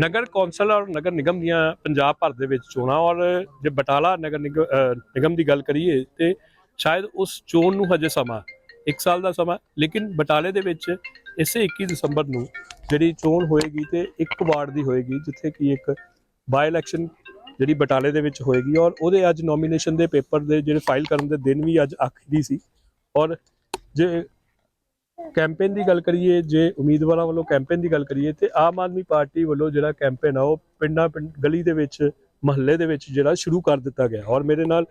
ਨਗਰ council ਔਰ ਨਗਰ ਨਿਗਮ ਦੀਆਂ ਪੰਜਾਬ ਭਰ ਦੇ ਵਿੱਚ ਚੋਣਾਂ ਔਰ ਜੇ ਬਟਾਲਾ ਨਗਰ ਨਿਗ- ਨਿਗਮ ਦੀ ਗੱਲ ਕਰੀਏ ਤੇ ਸ਼ਾਇਦ ਉਸ ਚੋਣ ਨੂੰ ਹਜੇ ਸਮਾਂ 1 ਸਾਲ ਦਾ ਸਮਾਂ, ਲੇਕਿਨ ਬਟਾਲੇ ਦੇ ਵਿੱਚ ਇਸੇ 21 ਦਸੰਬਰ ਨੂੰ ਜਿਹੜੀ ਚੋਣ ਹੋਏਗੀ ਤੇ ਇੱਕ ਵਾਰਡ ਦੀ ਹੋਏਗੀ, ਜਿੱਥੇ ਕਿ ਇੱਕ ਬਾਈ ਇਲੈਕਸ਼ਨ ਜਿਹੜੀ ਬਟਾਲੇ ਦੇ ਵਿੱਚ ਹੋਏਗੀ ਔਰ ਉਹਦੇ ਅੱਜ ਨੋਮੀਨੇਸ਼ਨ ਦੇ ਪੇਪਰ ਦੇ ਜਿਹੜੇ ਫਾਈਲ ਕਰਨ ਦੇ ਦਿਨ ਵੀ ਅੱਜ ਆਖਰੀ ਸੀ ਔਰ ਜੇ ਕੈਂਪੇਨ ਦੀ ਗੱਲ ਕਰੀਏ ਜੇ ਉਮੀਦਵਾਰਾਂ ਵੱਲੋਂ ਕੈਂਪੇਨ ਦੀ ਗੱਲ ਕਰੀਏ ਤੇ ਆਮ ਆਦਮੀ ਪਾਰਟੀ ਵੱਲੋਂ ਜਿਹੜਾ ਕੈਂਪੇਨ ਆ ਉਹ ਪਿੰਡਾਂ ਪਿੰਡ ਗਲੀ ਦੇ ਵਿੱਚ ਮਹੱਲੇ ਦੇ ਵਿੱਚ ਜਿਹੜਾ ਸ਼ੁਰੂ ਕਰ ਦਿੱਤਾ ਗਿਆ। ਔਰ ਮੇਰੇ ਨਾਲ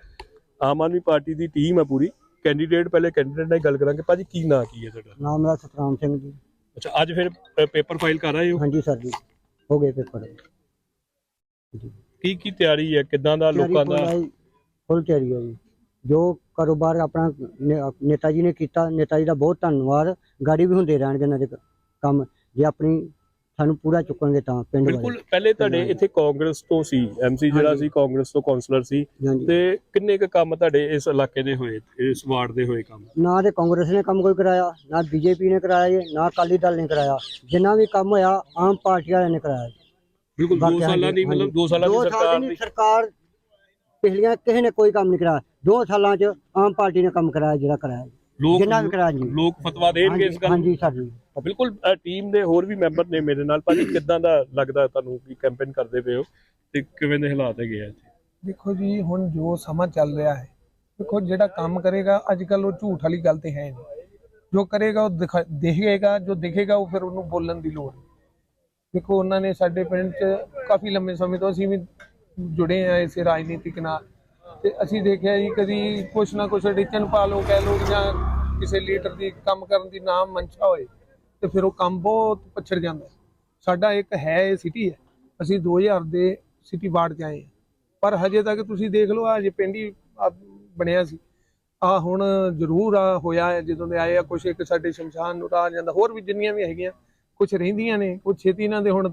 ਆਮ ਆਦਮੀ ਪਾਰਟੀ ਦੀ ਟੀਮ ਹੈ ਪੂਰੀ। ਕੈਂਡੀਡੇਟ ਪਹਿਲੇ ਕੈਂਡੀਡੇਟ ਨਾਲ ਗੱਲ ਕਰਾਂਗੇ। ਭਾਜੀ ਕੀ ਨਾਂ ਕੀ ਹੈ ਤੁਹਾਡਾ? ਨਾਮ ਮੇਰਾ ਸਤਰਾਮ ਸਿੰਘ ਜੀ। ਅੱਛਾ ਅੱਜ ਫਿਰ ਪੇਪਰ ਫਾਈਲ ਕਰ ਆਏ ਹੋ? ਹਾਂਜੀ ਸਰ ਜੀ ਹੋ ਗਏ ਪੇਪਰ। ਕੀ ਕੀ ਤਿਆਰੀ ਹੈ? ਕਿੱਦਾਂ ਦਾ ਲੋਕਾਂ ਦਾ? ਫੁੱਲ ਤਿਆਰੀ ਹੈ ਜੀ। ਜੋ ਕਾਰੋਬਾਰ ਆਪਣਾ ਨੇ- ਨੇਤਾ ਜੀ ਨੇ ਕੀਤਾ ਨੇਤਾ ਜੀ ਦਾ ਬਹੁਤ ਧੰਨਵਾਦ। ਗਾੜੀ ਵੀ ਹੁੰਦੇ ਰਹਿਣਗੇ ਇਹਨਾਂ ਦੇ ਕ- ਕੰਮ। ਜੇ ਆਪਣੀ ਸਾਨੂੰ ਪੂਰਾ ਚੁੱਕਣਗੇ ਤਾਂ ਪਿੰਡ ਬਿਲਕੁਲ ਵਾਲੇ ਪਹਿਲੇ ਤੁਹਾਡੇ ਇੱਥੇ ਕਾਂਗਰਸ ਤੋਂ ਸੀ ਐਮਸੀ ਜਿਹੜਾ ਹਾਂਜੀ। ਸੀ ਕਾਂਗਰਸ ਤੋਂ ਕਾਉਂਸਲਰ ਸੀ। ਹਾਂਜੀ। ਤੇ ਕਿੰਨੇ ਕੁ ਕੰਮ ਤੁਹਾਡੇ ਇਸ ਇਲਾਕੇ ਦੇ ਹੋਏ ਇਸ ਵਾਰਡ ਦੇ ਹੋਏ ਕੰਮ? ਨਾ ਤੇ ਕਾਂਗਰਸ ਨੇ ਕੰਮ ਕੋਈ ਕਰਾਇਆ ਨਾ ਬੀਜੇਪੀ ਨੇ ਕਰਾਇਆ ਜੀ ਨਾ ਅਕਾਲੀ ਦਲ ਨੇ ਕਰਾਇਆ। ਜਿੰਨਾ ਵੀ ਕੰਮ ਹੋਇਆ ਆਮ ਪਾਰਟੀ ਵਾਲਿਆਂ ਨੇ ਕਰਾਇਆ ਜੀ। ਬਿਲਕੁਲ 2 ਬਾਕੀ ਸਾਲਾਂ ਦੀ ਮਤਲਬ 2 ਸਾਲਾਂ ਦੀ ਦੋ ਸਾਲ ਸਰਕਾਰ ਦੀ ਦੀ ਸਰਕਾਰ ਪਿਛਲੀਆਂ ਕਿਸੇ ਨੇ ਕੋਈ ਕੰਮ ਨਹੀਂ ਕਰਾਇਆ। ਦੋ ਸਾਲਾਂ 'ਚ ਆਮ ਪਾਰਟੀ ਨੇ ਕੰਮ ਕਰਾਇਆ ਜਿਹੜਾ ਕਰਾਇਆ। ਲੋਕ ਜਿੰਨਾ ਵੀ ਕਰਾਇਆ ਜੀ। ਲੋਕ ਫਤਵਾ ਦੇਣਗੇ ਇਸ ਗੱਲ? ਹਾਂਜੀ ਸਰ ਜੀ। ਬਿਲਕੁਲ ਟੀਮ ਦੇ ਹੋਰ ਵੀ ਮੈਂਬਰ ਨੇ ਮੇਰੇ ਨਾਲ। ਭਾਜੀ ਕਿੱਦਾਂ ਦਾ ਲੱਗਦਾ ਤੁਹਾਨੂੰ ਕਿ ਕੈਂਪੇਨ ਕਰਦੇ ਪਏ ਹੋ? ਤੇ ਕਿਵੇਂ ਦੇ ਹਾਲਾਤ ਹੈਗੇ ਆ ਇੱਥੇ? ਦੇਖੋ ਜੀ ਹੁਣ ਜੋ ਸਮਾਂ ਚੱਲ ਰਿਹਾ ਹੈ ਦੇਖੋ ਜਿਹੜਾ ਕੰਮ ਕਰੇਗਾ ਅੱਜ ਕੱਲ ਉਹ ਝੂਠ ਵਾਲੀ ਗੱਲ ਤੇ ਹੈ ਨਹੀਂ। ਜੋ ਕਰੇਗਾ ਉਹ ਦਿਖਾ- ਦਿਖੇਗਾ ਜੋ ਦਿਖੇਗਾ ਉਹ ਫਿਰ ਉਹਨੂੰ ਬੋਲਣ ਦੀ ਲੋੜ ਹੈ ਦੇਖੋ ਉਹਨਾਂ ਨੇ ਸਾਡੇ ਪਿੰਡ 'ਚ ਕਾਫੀ ਲੰਮੇ ਸਮੇਂ ਤੋਂ ਅਸੀਂ ਵੀ ਜੁੜੇ ਆ ਇਸੇ ਰਾਜਨੀਤਿਕ ਨਾਲ। ਤੇ ਅਸੀਂ ਦੇਖਿਆ ਜੀ, ਕਦੀ ਕੁਛ ਨਾ ਕੁਛ ਐਡੀਸ਼ਨ ਪਾ ਲਓ, ਕਹਿ ਲਓ ਜਾਂ ਕਿਸੇ ਲੀਡਰ ਦੀ ਕੰਮ ਕਰਨ ਦੀ ਨਾਮ ਮਨਸ਼ਾ ਹੋਏ, ਤੇ ਫਿਰ ਉਹ ਕੰਮ ਬਹੁਤ ਪਛੜ ਜਾਂਦਾ ਸਾਡਾ ਇੱਕ ਹੈ ਇਹ ਸਿਟੀ ਹੈ। ਅਸੀਂ 2000 ਦੇ ਸਿਟੀ ਵਾਰਡ 'ਚ ਆਏ ਹਾਂ। ਪਰ ਹਜੇ ਤੱਕ ਤੁਸੀਂ ਦੇਖ ਲਓ ਆ ਜੇ ਪਿੰਡ ਹੀ ਬਣਿਆ ਸੀ ਆ ਹੁਣ ਜ਼ਰੂਰ ਆ ਹੋਇਆ ਹੈ। ਜਦੋਂ ਦੇ ਆਏ ਆ, ਕੁਛ ਇੱਕ ਸਾਡੇ ਸ਼ਮਸ਼ਾਨ ਨੂੰ ਰਾਹ ਜਾਂਦਾ, ਹੋਰ ਵੀ ਜਿੰਨੀਆਂ ਵੀ ਹੈਗੀਆਂ, ਕੁਛ ਰਹਿੰਦੀਆਂ ਨੇ, ਕੁਛ ਛੇਤੀ ਇਹਨਾਂ ਦੇ ਹੁਣ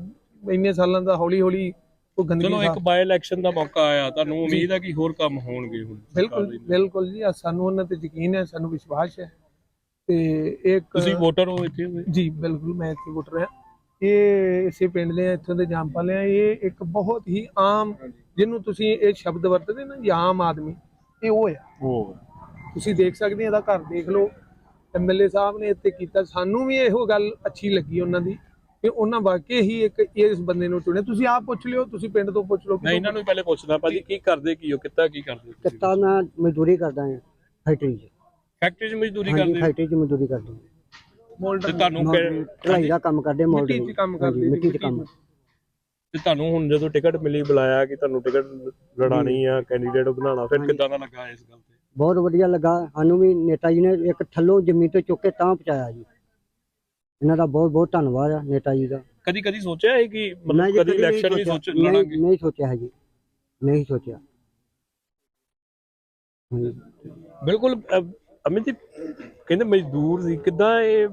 ਇੰਨੇ ਸਾਲਾਂ ਦਾ ਹੌਲੀ ਹੌਲੀ ਉਹ ਗੰਦਗੀ ਚਲੋ ਇੱਕ ਬਾਈ ਇਲੈਕਸ਼ਨ ਦਾ ਮੌਕਾ ਆਇਆ ਤੁਹਾਨੂੰ ਉਮੀਦ ਹੈ ਕਿ ਹੋਰ ਕੰਮ ਹੋਣਗੇ ਹੁਣ ਬਿਲਕੁਲ। ਬਿਲਕੁਲ ਜੀ ਸਾਨੂੰ ਉਹਨਾਂ ਤੇ ਯਕੀਨ ਹੈ ਸਾਨੂੰ ਵਿਸ਼ਵਾਸ ਹੈ ਤੇ ਇੱਕ ਤੁਸੀਂ ਵੋਟਰ ਹੋ ਇੱਥੇ? ਜੀ ਬਿਲਕੁਲ ਮੈਂ ਇੱਥੇ ਵੋਟਰ ਹਾਂ ਇਹ ਇਸੇ ਪਿੰਡ ਦੇ ਇੱਥੋਂ ਦੇ ਜੰਪਲ ਆ ਇਹ ਇੱਕ ਬਹੁਤ ਹੀ ਆਮ ਜਿਹਨੂੰ ਤੁਸੀਂ ਇਹ ਸ਼ਬਦ ਵਰਤਦੇ ਨਾ ਜੀ ਆਮ ਆਦਮੀ ਇਹ ਉਹ ਆ। ਉਹ ਤੁਸੀਂ ਦੇਖ ਸਕਦੇ ਆ ਇਹਦਾ ਘਰ ਦੇਖ ਲਓ। ਐਮਐਲਏ ਸਾਹਿਬ ਨੇ ਇੱਥੇ ਕੀਤਾ ਸਾਨੂੰ ਵੀ ਇਹੋ ਗੱਲ ਅੱਛੀ ਲੱਗੀ ਉਹਨਾਂ ਦੀ। ਕਿ ਉਹਨਾਂ ਵਾਕਈ ਹੀ ਇੱਕ ਇਸ ਬੰਦੇ ਨੂੰ ਚੁਣਿਆ। ਤੁਸੀਂ ਆਪ ਪੁੱਛ ਲਿਓ ਤੁਸੀਂ ਪਿੰਡ ਤੋਂ ਪੁੱਛ ਲਓ ਮੈਂ ਇਹਨਾਂ ਨੂੰ ਪਹਿਲੇ ਪੁੱਛਦਾ ਭਾਜੀ ਕੀ ਕਰਦੇ ਕੀ ਹੋ ਕਿੱਤਾ ਕੀ ਕਰਦੇ ਕਿੱਤਾ ਮੈਂ ਮਜ਼ਦੂਰੀ ਕਰਦਾ ਹਾਂ ਫੈਕਟਰੀ 'ਚ। ਫੈਕਟਰੀ 'ਚ ਮਜ਼ਦੂਰੀ ਕਰਦੇ? ਹੋ? ਫੈਕਟਰੀ 'ਚ ਮਜ਼ਦੂਰੀ ਕਰਦਾ ਹਾਂ। ਤੇ ਮੋਲਡਰ ਤੁਹਾਨੂੰ ਢਲਾਈ ਦਾ ਕੰਮ ਕਰਦੇ ਮੋਲਡ ਮਿੱਟੀ 'ਚ ਕੰਮ ਕਰਦੇ ਮਿੱਟੀ 'ਚ ਕੰਮ। ਤੇ ਤੁਹਾਨੂੰ ਹੁਣ ਜਦੋਂ ਟਿਕਟ ਮਿਲੀ ਬੁਲਾਇਆ ਕਿ ਤੁਹਾਨੂੰ ਟਿਕਟ ਲੜਾਣੀ ਆ ਕੈਂਡੀਡੇਟ ਬਣਾਉਣਾ ਫਿਰ ਕਿੱਦਾਂ ਦਾ ਲੱਗਾ ਇਸ ਗੱਲ ਤੇ? ਬਹੁਤ ਵਧੀਆ ਲੱਗਾ। ਸਾਨੂੰ ਵੀ ਨੇਤਾ ਜੀ ਨੇ ਇੱਕ ਥੱਲੋਂ ਜ਼ਮੀਨ ਤੋਂ ਚੁੱਕ ਕੇ ਤਾਂ ਪਹੁੰਚਾਇਆ ਜੀ। ਇਹਨਾਂ ਦਾ ਬਹੁਤ ਬਹੁਤ ਧੰਨਵਾਦ ਆ ਨੇਤਾ ਜੀ ਦਾ। ਕਦੀ ਕਦੀ ਸੋਚਿਆ ਹੈ ਕਿ ਮੈਂ ਮਤਲਬ ਜੀ ਕਦੀ ਇਲੈਕਸ਼ਨ ਵੀ ਸੋਚ ਨਹੀਂ ਲੜਾਂਗੇ ਨਹੀਂ ਸੋਚਿਆ ਹੈ ਜੀ ਨਹੀਂ ਸੋਚਿਆ। ਹਾਂਜੀ। ਬਿਲਕੁਲ ਅਮਿਤ ਜੀ ਕਹਿੰਦੇ ਮਜ਼ਦੂਰ ਸੀ। ਕਿੱਦਾਂ ਇਹ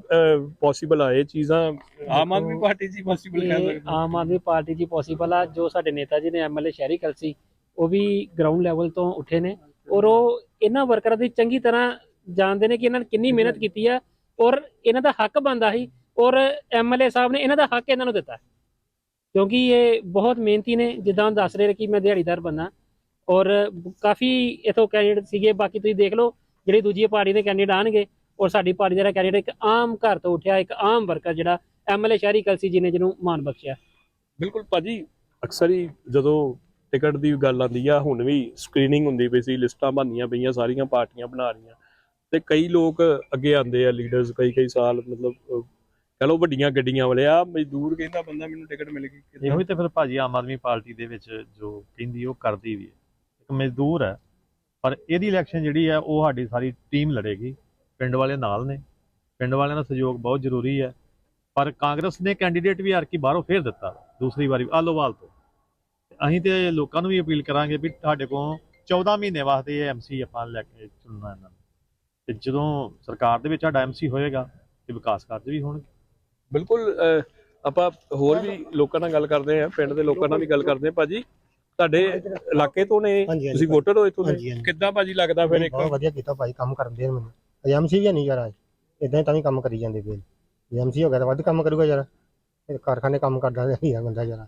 ਪੋਸੀਬਲ ਆ ਇਹ ਚੀਜ਼ਾਂ? ਆਮ ਆਦਮੀ ਪਾਰਟੀ ਜੀ ਪੋਸੀਬਲ ਕਰ ਇਹ ਸਕਦੇ ਆਮ ਆਦਮੀ ਪਾਰਟੀ ਦੀ ਪੋਸੀਬਲ ਆ। ਜੋ ਸਾਡੇ ਨੇਤਾ ਜੀ ਨੇ ਐਮਐਲਏ ਸ਼ਹਿਰੀ ਕਲਸੀ ਉਹ ਵੀ ਗਰਾਊਂਡ ਲੈਵਲ ਤੋਂ ਉੱਠੇ ਨੇ। ਔਰ ਉਹ ਇਹਨਾਂ ਵਰਕਰਾਂ ਦੀ ਚੰਗੀ ਤਰ੍ਹਾਂ ਜਾਣਦੇ ਨੇ ਕਿ ਇਹਨਾਂ ਨੇ ਕਿੰਨੀ ਮਿਹਨਤ ਕੀਤੀ ਆ। ਔਰ ਇਹਨਾਂ ਦਾ ਹੱਕ ਬਣਦਾ ਸੀ, ਔਰ ਐਮਐਲਏ ਸਾਹਿਬ ਨੇ ਇਹਨਾਂ ਦਾ ਹੱਕ ਇਹਨਾਂ ਨੂੰ ਦਿੱਤਾ। ਕਿਉਂਕਿ ਇਹ ਬਹੁਤ ਮਿਹਨਤੀ ਨੇ, ਜਿੱਦਾਂ ਦੱਸ ਰਹੇ ਕਿ ਮੈਂ ਦਿਹਾੜੀਦਾਰ ਬੰਦਾ ਔਰ ਕਾਫੀ ਇਥੋਂ ਕੈਂਡੀਡੇਟ ਸੀਗੇ, ਬਾਕੀ ਤੁਸੀਂ ਦੇਖ ਲਓ, ਜਿਹੜੀ ਦੂਜੀ ਪਾਰਟੀ ਦੇ ਕੈਂਡੀਡੇਟ ਆਣਗੇ ਔਰ ਸਾਡੀ ਪਾਰਟੀ ਦਾ ਕੈਂਡੀਡੇਟ ਇੱਕ ਆਮ ਘਰ ਤੋਂ ਉੱਠਿਆ, ਇੱਕ ਆਮ ਵਰਕਰ ਜਿਹੜਾ ਐਮਐਲਏ ਸ਼ਹਿਰੀ ਕਲਸੀ ਜੀ ਨੇ ਜਿਹਨੂੰ ਮਾਨ ਬਖਸ਼ਿਆ। ਬਿਲਕੁਲ ਭਾਜੀ, ਅਕਸਰ ਹੀ ਜਦੋਂ ਟਿਕਟ ਦੀ ਗੱਲ ਆਉਂਦੀ ਆ, ਹੁਣ ਵੀ ਸਕਰੀਨਿੰਗ ਹੁੰਦੀ ਪਈ ਸੀ, ਲਿਸਟਾਂ ਬਣਨੀਆਂ ਪਈਆਂ, ਸਾਰੀਆਂ ਪਾਰਟੀਆਂ ਬਣਾ ਰਹੀਆਂ। ਤੇ ਕਈ ਲੋਕ ਅੱਗੇ ਆਉਂਦੇ ਆ ਲੀਡਰਸ ਕਈ ਕਈ ਸਾਲ ਮਤਲਬ ਅਹ, ਕਹ ਲਓ ਵੱਡੀਆਂ ਗੱਡੀਆਂ ਵਾਲੇ। ਆ ਮਜ਼ਦੂਰ ਕਹਿੰਦਾ ਬੰਦਾ ਮੈਨੂੰ ਟਿਕਟ ਮਿਲ ਗਈ ਇਹੋ ਹੀ ਤੇ ਫਿਰ ਭਾਜੀ ਆਮ ਆਦਮੀ ਪਾਰਟੀ ਦੇ ਵਿੱਚ ਜੋ ਕਹਿੰਦੀ ਉਹ ਕਰਦੀ ਵੀ ਹੈ। ਇੱਕ ਮਜ਼ਦੂਰ ਹੈ ਪਰ ਇਹਦੀ ਇਲੈਕਸ਼ਨ ਜਿਹੜੀ ਹੈ ਉਹ ਸਾਡੀ ਸਾਰੀ ਟੀਮ ਲੜੇਗੀ। ਪਿੰਡ ਵਾਲੇ ਨਾਲ ਨੇ। ਪਿੰਡ ਵਾਲਿਆਂ ਦਾ ਸਹਿਯੋਗ ਬਹੁਤ ਜ਼ਰੂਰੀ ਹੈ। ਪਰ ਕਾਂਗਰਸ ਨੇ ਕੈਂਡੀਡੇਟ ਵੀ ਆਰ ਕੀ ਬਾਹਰੋਂ ਫੇਰ ਦਿੱਤਾ। ਦੂਸਰੀ ਵਾਰੀ ਆਲੋਵਾਲ ਤੋਂ। ਅਸੀਂ ਤੇ ਲੋਕਾਂ ਨੂੰ ਵੀ ਅਪੀਲ ਕਰਾਂਗੇ ਵੀ ਤੁਹਾਡੇ ਕੋਲ 14 ਮਹੀਨੇ ਵਾਸਤੇ ਇਹ ਐਮਸੀ ਆਪਾਂ ਲੈ ਕੇ ਚੁਣਨਾ ਇਹਨਾਂ ਨੂੰ। ਤੇ ਜਦੋਂ ਸਰਕਾਰ ਦੇ ਵਿੱਚ ਸਾਡਾ ਐਮਸੀ ਹੋਏਗਾ ਤੇ ਵਿਕਾਸ ਕਾਰਜ ਵੀ ਹੋਣਗੇ। ਬਿਲਕੁਲ ਆਪਾਂ ਹੋਰ ਵੀ ਲੋਕਾਂ ਨਾਲ ਗੱਲ ਕਰਦੇ ਆ ਪਿੰਡ ਦੇ ਲੋਕਾਂ ਨਾਲ ਵੀ ਗੱਲ ਕਰਦੇ ਆ ਭਾਜੀ ਤੁਹਾਡੇ ਇਲਾਕੇ ਤੋਂ ਨੇ ਤੁਸੀਂ ਵੋਟਰ ਹੋ ਇੱਥੋਂ ਦੇ। ਕਿੱਦਾਂ ਭਾਜੀ ਲੱਗਦਾ ਫਿਰ ਇੱਕ? ਬਹੁਤ ਵਧੀਆ ਕੀਤਾ ਭਾਈ ਕੰਮ ਕਰਨ ਦੇ ਮੈਨੂੰ। ਐਮਸੀ ਵੀ ਨਹੀਂ ਯਾਰ ਇਦਾਂ ਹੀ ਤਾਂ ਵੀ ਕੰਮ ਕਰੀ ਜਾਂਦੇ ਪਏ ਐਮਸੀ ਹੋ ਗਿਆ ਤਾਂ ਵੱਧ ਕੰਮ ਕਰੂਗਾ ਯਾਰ। ਇਹ ਕਾਰਖਾਨੇ ਕੰਮ ਕਰਦਾ ਨਹੀਂ ਆ ਬੰਦਾ ਯਾਰ।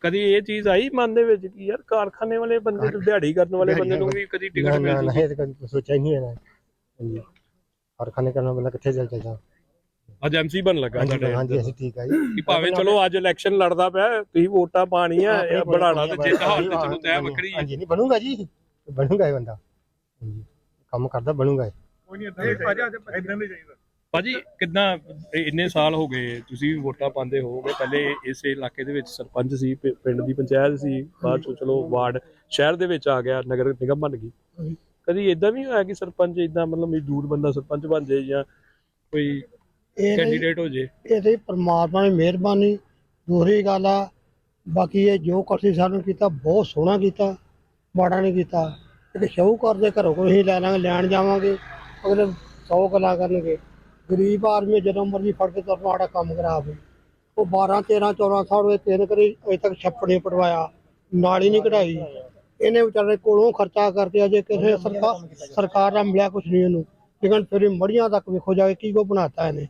ਕਦੀ ਇਹ ਚੀਜ਼ ਆਈ ਮਨ ਦੇ ਵਿੱਚ ਕਿ ਯਾਰ ਕਾਰਖਾਨੇ ਵਾਲੇ ਬੰਦੇ ਨੂੰ ਦਿਹਾੜੀ ਕਰਨ ਵਾਲੇ ਬੰਦੇ ਨੂੰ ਵੀ ਕਦੀ ਨਾ ਟਿਕਟ ਨਾ ਮਿਲ ਨਾ ਜੂਗੀ ਇਹ ਤਾਂ ਕਦੀ ਸੋਚਿਆ ਹੀ ਨਹੀਂ ਹੈ ਨਾ। ਹਾਂਜੀ। ਕਾਰਖਾਨੇ ਕਰਨਾ ਬੰਦਾ ਕਿੱਥੇ ਚੱਲ ਚੱਲਦਾ ਅੱਜ ਐਮਸੀ ਬਣ ਲੱਗਾ ਹਾਂਜੀ ਸਾਡੇ। ਹਾਂਜੀ ਅਸੀਂ ਠੀਕ ਆ ਜੀ। ਕਿ ਭਾਵੇਂ ਚਲੋ ਅੱਜ ਇਲੈਕਸ਼ਨ ਲੜਦਾ ਪਿਆ ਤੁਸੀਂ ਵੋਟਾਂ ਪਾਣੀਆਂ ਇਹ ਬਣਾਣਾ ਤੇ ਜਿੱਤ ਹਾਰ ਤੇ ਚਲੋ ਤੈ ਵੱਖਰੀ ਹੈ। ਹਾਂਜੀ ਨਹੀਂ ਬਣੂਗਾ ਜੀ। ਬਣੂਗਾ ਇਹ ਬੰਦਾ। ਹਾਂਜੀ ਕੰਮ ਕਰਦਾ ਬਣੂਗਾ ਇਹ। ਭਾਜੀ ਕਿੰਨਾ ਇੰਨੇ ਸਾਲ ਹੋ ਗਏ ਤੁਸੀਂ ਵੀ ਵੋਟਾਂ ਪਾਉਂਦੇ ਹੋਵੋਗੇ। ਪਹਿਲੇ ਇਸੇ ਇਲਾਕੇ ਦੇ ਵਿੱਚ ਸਰਪੰਚ ਸੀ ਪਿੰਡ ਦੀ ਪੰਚਾਇਤ ਸੀ ਬਾਅਦ ਚੋਂ ਚਲੋ ਵਾਰਡ ਸ਼ਹਿਰ ਦੇ ਵਿੱਚ ਆ ਗਿਆ ਨਗਰ ਨਿਗਮ ਬਣ ਗਈ। ਕਦੀ ਇਦਾਂ ਵੀ ਹੋਇਆ ਕਿ ਸਰਪੰਚ ਇਦਾਂ ਮਤਲਬ ਮਜ਼ਦੂਰ ਬੰਦਾ ਸਰਪੰਚ ਬਣ ਜਾਏ ਜਾਂ ਕੋਈ ਕੈਂਡੀਡੇਟ ਹੋ ਜੇ ਇਹਦੇ ਪਰਮਾਤਮਾ ਦੀ ਮਿਹਰਬਾਨੀ ਦੂਸਰੀ ਗੱਲ ਆ ਬਾਕੀ ਇਹ ਜੋ ਕੁਛ ਸਾਨੂੰ ਕੀਤਾ ਬਹੁਤ ਸੋਹਣਾ ਕੀਤਾ ਮਾੜਾ ਨਹੀਂ ਕੀਤਾ। ਇੱਕ ਸ਼ਾਹੂਕਾਰ ਦੇ ਘਰੋਂ ਕੋਈ ਲੈ ਲਾਂਗੇ ਲੈਣ ਜਾਵਾਂਗੇ ਅਗਲੇ 100 ਗੱਲਾਂ ਕਰਨਗੇ। ਗਰੀਬ ਆਦਮੀ ਜਦੋਂ ਮਰਜ਼ੀ ਫੜ ਕੇ ਤੁਰਨਾ ਸਾਡਾ ਕੰਮ ਖਰਾਬ ਹੈ। ਉਹ 12 13 14 ਸਾਲ ਹੋਏ ਤਿੰਨ ਕਰੀ ਅਜੇ ਤੱਕ ਛੱਪੜੇ ਪਟਵਾਇਆ ਨਾਲੀ ਨਹੀਂ ਕਢਾਈ। ਇਹਨੇ ਵਿਚਾਰੇ ਕੋਲੋਂ ਖਰਚਾ ਕਰਦੇ ਅਜੇ ਕਿਸੇ ਸਰਕਾਰ ਸਰਕਾਰ ਦਾ ਮਿਲਿਆ ਕੁਛ ਨਹੀਂ ਇਹਨੂੰ। ਲੇਕਿਨ ਫਿਰ ਇਹ ਮੜੀਆਂ ਤੱਕ ਵੇਖੋ ਜਾ ਕੇ ਕੀ ਕੋ ਬਣਾਤਾ ਇਹਨੇ।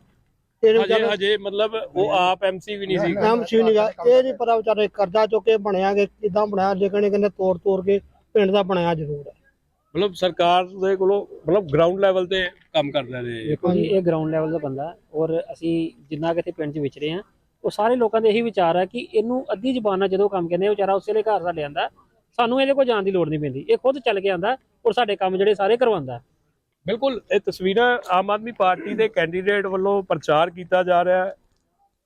ਇਹਨੇ ਹਜੇ ਵਿਚਾਰੇ ਹਜੇ ਮਤਲਬ ਉਹ ਆਪ ਐਮਸੀ ਵੀ ਨਹੀਂ ਸੀ। ਨਾਮ ਸੀ ਨਹੀਂ ਗਾ। ਇਹ ਨਹੀਂ ਪਤਾ ਵਿਚਾਰੇ ਕਰਜ਼ਾ ਚੁੱਕ ਕੇ ਬਣਿਆ ਕਿ ਕਿਦਾਂ ਬਣਾਇਆ ਲੇਕਿਨ ਇਹ ਕਹਿੰਦੇ ਤੋੜ ਤੋੜ ਕੇ ਪਿੰਡ ਦਾ ਬਣਾਇਆ ਜ਼ਰੂਰ। ਹੈ ਮਤਲਬ ਸਰਕਾਰ ਦੇ ਕੋਲੋਂ ਮਤਲਬ ਗਰਾਊਂਡ ਲੈਵਲ ਤੇ ਕੰਮ ਕਰਦਾ ਰਹੇ ਦੇਖੋ ਜੀ ਇਹ ਗਰਾਊਂਡ ਲੈਵਲ ਦਾ ਬੰਦਾ ਹੈ ਔਰ ਅਸੀਂ ਜਿੰਨਾ ਕਿ ਇੱਥੇ ਪਿੰਡ 'ਚ ਵਿਚਰੇ ਆ ਉਹ ਸਾਰੇ ਲੋਕਾਂ ਦੇ ਇਹੀ ਵਿਚਾਰ ਹੈ ਕਿ ਇਹਨੂੰ ਅੱਧੀ ਜ਼ਬਾਨ ਨਾਲ ਜਦੋਂ ਕੰਮ ਕਹਿੰਦੇ ਆ, ਉਹ ਵਿਚਾਰਾ ਉਸੇ ਵੇਲੇ ਘਰ ਸਾਡੇ ਆਂਦਾ ਸਾਨੂੰ ਇਹਦੇ ਕੋਲ ਜਾਣ ਦੀ ਲੋੜ ਨਹੀਂ ਪੈਂਦੀ। ਇਹ ਖੁਦ ਚੱਲ ਕੇ ਆਂਦਾ ਔਰ ਸਾਡੇ ਕੰਮ ਜਿਹੜੇ ਸਾਰੇ ਕਰਵਾਉਂਦਾ। ਬਿਲਕੁਲ, ਇਹ ਤਸਵੀਰਾਂ ਆਮ ਆਦਮੀ ਪਾਰਟੀ ਦੇ ਕੈਂਡੀਡੇਟ ਵੱਲੋਂ ਪ੍ਰਚਾਰ ਕੀਤਾ ਜਾ ਰਿਹਾ ਹੈ।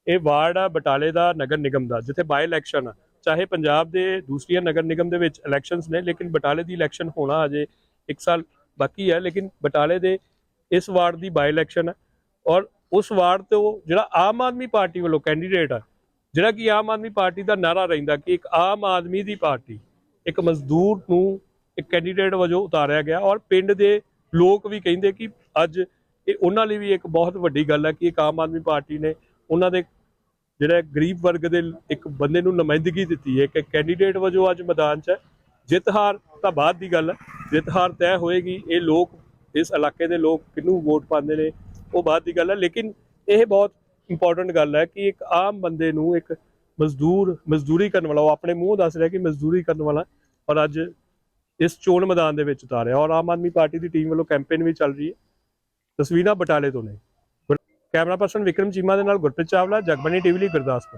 ਇਹ ਵਾਰਡ ਆ, ਬਟਾਲੇ ਦਾ, ਨਗਰ ਨਿਗਮ ਦਾ, ਜਿੱਥੇ ਬਾਈ ਇਲੈਕਸ਼ਨ ਆ। ਚਾਹੇ ਪੰਜਾਬ ਦੇ ਦੂਸਰੀਆਂ ਨਗਰ ਨਿਗਮ ਦੇ ਵਿੱਚ ਇਲੈਕਸ਼ਨਸ ਨੇ, ਲੇਕਿਨ ਬਟਾਲੇ ਦੀ ਇਲੈਕਸ਼ਨ ਹੋਣਾ ਅਜੇ 1 ਸਾਲ ਬਾਕੀ ਹੈ, ਲੇਕਿਨ ਬਟਾਲੇ ਦੇ ਇਸ ਵਾਰਡ ਦੀ ਬਾਈ ਇਲੈਕਸ਼ਨ ਹੈ ਔਰ ਉਸ ਵਾਰਡ ਤੋਂ ਜਿਹੜਾ ਆਮ ਆਦਮੀ ਪਾਰਟੀ ਵੱਲੋਂ ਕੈਂਡੀਡੇਟ ਆ, ਜਿਹੜਾ ਕਿ ਆਮ ਆਦਮੀ ਪਾਰਟੀ ਦਾ ਨਾਰਾ ਰਹਿੰਦਾ ਕਿ ਇੱਕ ਆਮ ਆਦਮੀ ਦੀ ਪਾਰਟੀ। ਇੱਕ ਮਜ਼ਦੂਰ ਨੂੰ ਇੱਕ ਕੈਂਡੀਡੇਟ ਵਜੋਂ ਉਤਾਰਿਆ ਗਿਆ ਔਰ ਪਿੰਡ ਦੇ ਲੋਕ ਵੀ ਕਹਿੰਦੇ ਕਿ ਅੱਜ ਇਹ ਉਹਨਾਂ ਲਈ ਵੀ ਇੱਕ ਬਹੁਤ ਵੱਡੀ ਗੱਲ ਹੈ ਕਿ ਇੱਕ ਆਮ ਆਦਮੀ ਪਾਰਟੀ ਨੇ ਉਹਨਾਂ ਦੇ ਜਿਹੜਾ ਗਰੀਬ ਵਰਗ ਦੇ ਇੱਕ ਬੰਦੇ ਨੂੰ ਨੁਮਾਇੰਦਗੀ ਦਿੱਤੀ ਹੈ ਕਿ ਕੈਂਡੀਡੇਟ ਵਜੋਂ ਅੱਜ ਮੈਦਾਨ 'ਚ ਹੈ। ਜਿੱਤ ਹਾਰ ਤਾਂ ਬਾਅਦ ਦੀ ਗੱਲ ਹੈ। ਜਿੱਤ ਹਾਰ ਤੈਅ ਹੋਏਗੀ, ਇਹ ਲੋਕ, ਇਸ ਇਲਾਕੇ ਦੇ ਲੋਕ ਕਿਹਨੂੰ ਵੋਟ ਪਾਉਂਦੇ ਨੇ, ਉਹ ਬਾਅਦ ਦੀ ਗੱਲ ਹੈ। ਲੇਕਿਨ ਇਹ ਬਹੁਤ ਇੰਪੋਰਟੈਂਟ ਗੱਲ ਹੈ ਕਿ ਇੱਕ ਆਮ ਬੰਦੇ ਨੂੰ ਇੱਕ ਮਜ਼ਦੂਰ, ਮਜ਼ਦੂਰੀ ਕਰਨ ਵਾਲਾ, ਉਹ ਆਪਣੇ ਮੂੰਹ ਦੱਸ ਰਿਹਾ ਕਿ ਮਜ਼ਦੂਰੀ ਕਰਨ ਵਾਲਾ ਔਰ ਅੱਜ ਇਸ ਚੋਣ ਮੈਦਾਨ ਦੇ ਵਿੱਚ ਉਤਾਰਿਆ ਔਰ ਆਮ ਆਦਮੀ ਪਾਰਟੀ ਦੀ ਟੀਮ ਵੱਲੋਂ ਕੈਂਪੇਨ ਵੀ ਚੱਲ ਰਹੀ ਹੈ। ਤਸਵੀਰਾਂ ਬਟਾਲੇ ਤੋਂ ਨੇ। ਕੈਮਰਾ ਪਰਸਨ ਵਿਕਰਮ ਚੀਮਾ ਦੇ ਨਾਲ ਗੁਰਪ੍ਰੀਤ ਚਾਵਲਾ, ਜਗਬਾਣੀ ਟੀਵੀ ਲਈ ਗੁਰਦਾਸਪੁਰ।